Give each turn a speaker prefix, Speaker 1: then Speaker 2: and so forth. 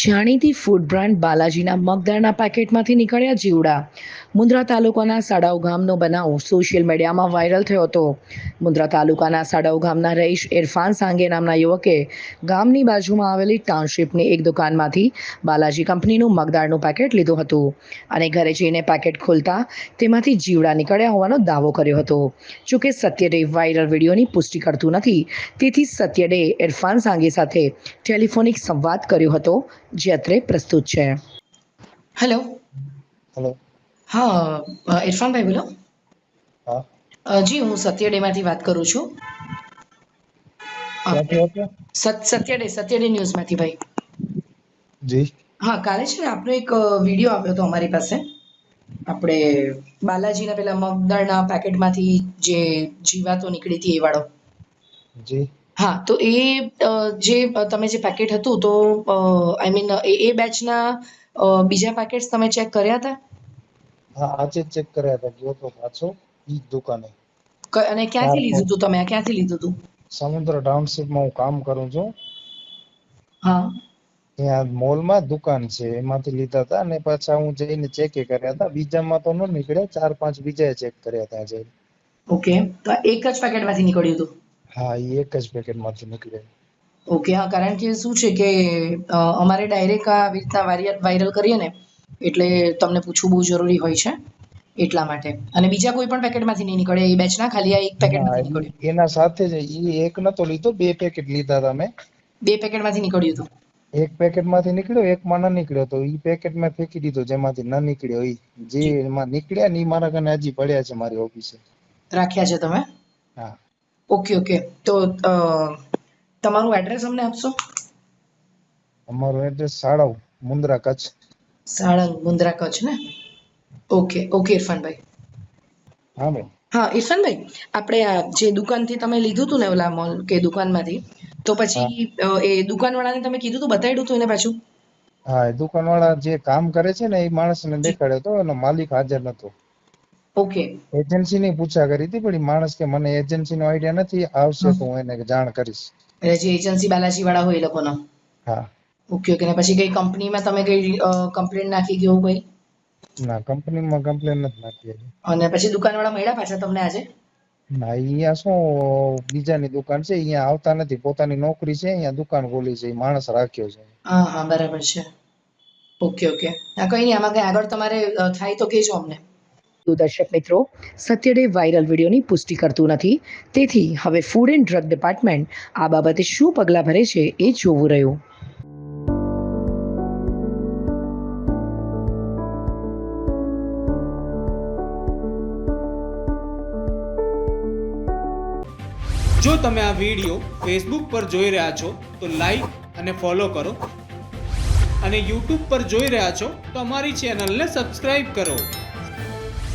Speaker 1: જાણીતી food brand બાલાજીના મગદાળના પેકેટમાંથી નીકળ્યા જીવડા. મુન્દ્રા તાલુકાના સાડાઉ ગામનો બનાવ સોશિયલ મીડિયામાં વાયરલ થયો હતો. મુન્દ્રા તાલુકાના સાડાઉ ગામના રહીશ ઇરફાન સાંગે નામના યુવકે ગામની બાજુમાં આવેલી ટાઉનશીપની એક દુકાનમાંથી બાલાજી કંપનીનું મગદાળનું પેકેટ લીધું હતું અને ઘરે જઈને પેકેટ ખોલતા તેમાંથી જીવડા નીકળ્યા હોવાનો દાવો કર્યો હતો. જોકે સત્યડે વાયરલ વિડીયોની પુષ્ટિ કરતું નથી, તેથી સત્યડે ઇરફાન સાંગે સાથે ટેલિફોનિક સંવાદ કર્યો હતો જે અત્રે પ્રસ્તુત છે હેલો
Speaker 2: હેલો
Speaker 1: હા ઇરફાનભાઈ બોલો.
Speaker 2: હા.
Speaker 1: જી હું સત્યડેમાંથી વાત કરું છું. સત્યડે સત્યડે ન્યૂઝમાંથી ભાઈ.
Speaker 2: જી.
Speaker 1: હા કાલે છે ને આપનો એક વીડિયો આવ્યો હતો અમારી પાસે. આપણે બાલાજીના પેલા મગદળના પેકેટમાંથી જે જીવાતો નીકળી હતી એ વાળો.
Speaker 2: જી.
Speaker 1: હા તો એ જે તમે જે પેકેટ હતું તો આઈ મીન એ બેચના બીજા પેકેટ્સ તમે ચેક કર્યા હતા?
Speaker 2: હા આજે ચેક કર્યા હતા ગયો તો પાછો ઈ દુકાને.
Speaker 1: અને ક્યાંથી લીધું હતું તમે? ક્યાંથી લીધું હતું
Speaker 2: સમુદ્ર ટાઉનશીપમાં હું કામ કરું છું.
Speaker 1: હા.
Speaker 2: ત્યાં મોલમાં દુકાન છે એમાંથી લીધા હતા અને પાછા હું જઈને ચેક કર્યા હતા. બીજામાં તો ન નીકળ્યા ચાર પાંચ બીજાએ ચેક કર્યા હતા આજે.
Speaker 1: ઓકે તો એક જ પેકેટમાંથી નીકળ્યું હતું?
Speaker 2: હા એ એક જ પેકેટમાંથી નીકળ્યા
Speaker 1: ઓકે હા કારણ કે શું છે કે અમારે ડાયરેક્ટ આવી રીતના વાયરલ કરીએ ને એટલે તમને પૂછવું બહુ જરૂરી હોય છે એટલા માટે. અને બીજા કોઈ પણ પેકેટમાંથી નહીં નીકળે એ બેચના ખાલી આ એક
Speaker 2: પેકેટ
Speaker 1: પેકેટમાંથી
Speaker 2: એના સાથે જ એ એક નતો લીધો બે પેકેટ લીધા હતા મેં
Speaker 1: બે પેકેટમાંથી નીકળ્યું હતું.
Speaker 2: એક પેકેટમાંથી નીકળ્યો એક માં ન નીકળ્યો તો ઈ પેકેટ મેં ફેંકી દીધો જેમાંથી ન નીકળ્યો ઈ. જે એમાં નીકળ્યા ને એ મારા કને હજી પડ્યા છે મારી ઓફિસે
Speaker 1: રાખ્યા છે તમે?
Speaker 2: હા.
Speaker 1: ઓકે ઓકે તો તમારું એડ્રેસ અમને આપશો?
Speaker 2: અમારું એડ્રેસ સાળવ મુન્દ્રા કચ્છ.
Speaker 1: સાળંગ મુન્દ્રા કચ્છ ને? ઓકે ઓકે ઇરફાનભાઈ.
Speaker 2: હા ભાઈ.
Speaker 1: હા ઇરફાનભાઈ આપણે આ જે દુકાનથી તમે લીધું હતું ને ઓલા મોલ કે દુકાનમાંથી તો પછી એ દુકાનવાળાને તમે કીધું હતું બતાડ્યું હતું એને પાછું?
Speaker 2: હા એ દુકાનવાળા જે કામ કરે છે ને એ માણસને દેખાડ્યો હતો એનો માલિક હાજર નતો.
Speaker 1: ઓકે
Speaker 2: એજન્સી ની પૂછા કરી હતી પણ માણસ કે મને એજન્સી નો આઈડિયા નથી આવશે તો હું એને જાણ કરીશ.
Speaker 1: એટલે જે એજન્સી બાલાજી વાળા હોય એ લોકોનો?
Speaker 2: હા.
Speaker 1: ઓકે ઓકે ને પછી કઈ કંપનીમાં તમે કઈ કમ્પ્લેન નાખી ગયો કઈ?
Speaker 2: ના કંપનીમાં કમ્પ્લેન નથી નાખી
Speaker 1: અને પછી દુકાનવાળા મળ્યા પાછા તમને આજે?
Speaker 2: ના અહીંયા શું બીજાની દુકાન છે અહીંયા આવતા નથી. પોતાની નોકરી છે અહીંયા દુકાન ખોલી છે માણસ રાખ્યો છે.
Speaker 1: હા હા બરાબર છે. ઓકે ઓકે આ કઈ નહીં આમાં કઈ આગળ તમારે થાય તો કહેજો અમને. તો મિત્રો, સત્યડે વાયરલ વિડીયોની પુષ્ટિ કરતું નથી. તેથી હવે ફૂડ એન્ડ ડ્રગ ડિપાર્ટમેન્ટ આ બાબતે શું પગલાં ભરે છે એ જોવું રહ્યું.
Speaker 3: જો તમે આ વીડિયો ફેસબુક પર જોઈ રહ્યા છો, તો લાઈક અને ફોલો કરો. અને યુટ્યુબ પર જોઈ રહ્યા છો, તો અમારી ચેનલને સબસ્ક્રાઈબ કરો.